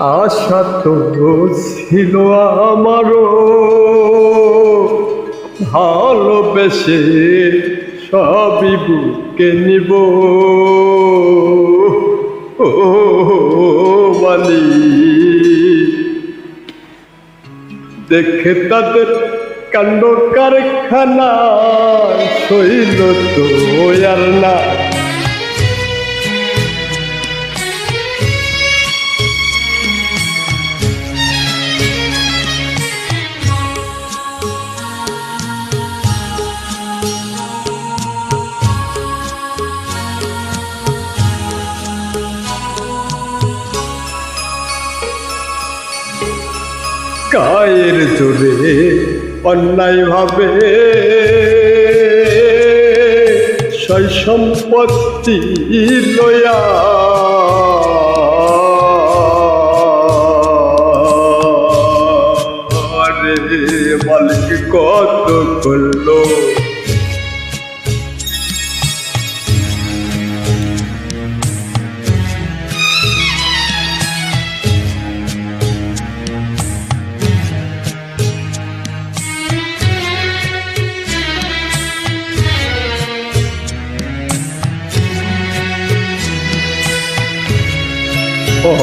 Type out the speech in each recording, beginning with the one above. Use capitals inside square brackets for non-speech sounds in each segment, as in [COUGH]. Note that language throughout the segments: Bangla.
আশা তো ছিল আমারও ভালোবেসে সবই বুকে নিব। ও মালি দেখে তাদের কাণ্ড কারখানা শৈল তো আর না। কায়ের জোরে অন্যায় ভাবে। সয় সম্পত্তি লয়া মালিক কত করল?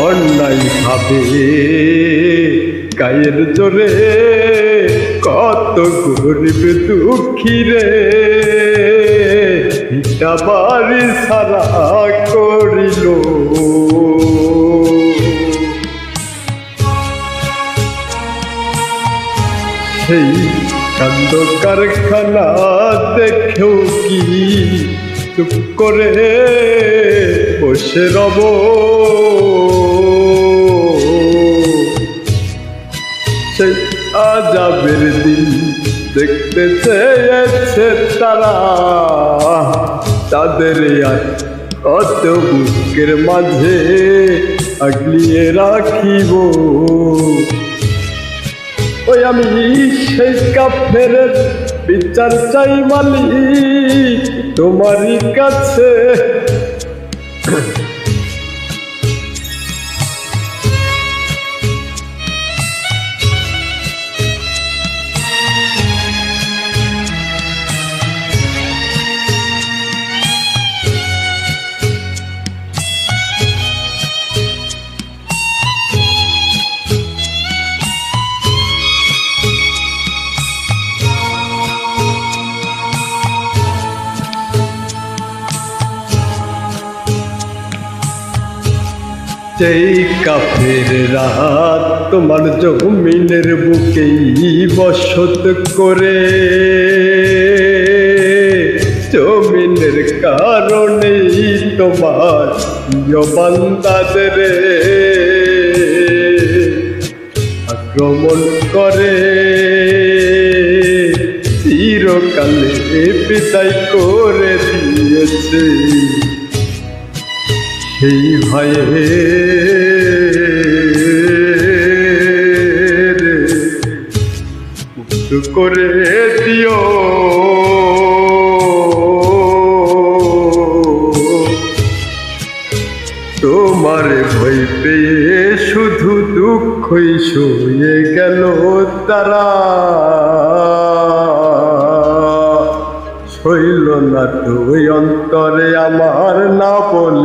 অন্যায় ভাবে। গায়ের জোরে কত গরিব দুঃখী রে। বাড়ি সারা করিল। সেই কান্দ কারখানা দেখেও কি চুপ করে বসে রব। সেই আজাবের দিন দেখতে চেয়েছে তারা। তাদের আর কত বুকের মাঝে আগলিয়ে রাখিব। ওই আমি সেই কাফের বিচার চাই মালি তোমারই কাছে Yeah. [CLEARS THROAT] সেই কাফের রাত তোমার জমিনের বুকেই বসত করে। জমিনের কারণেই তোমার বান্দাদের আক্রমণ করে। চিরকালে বিদায় করে দিয়েছে। সেই ভয়ে করে দিও। তোমার ভয় পেয়ে শুধু দুঃখই শুয়ে গেল তারা। শৈল না তুই অন্তরে আমার না বলে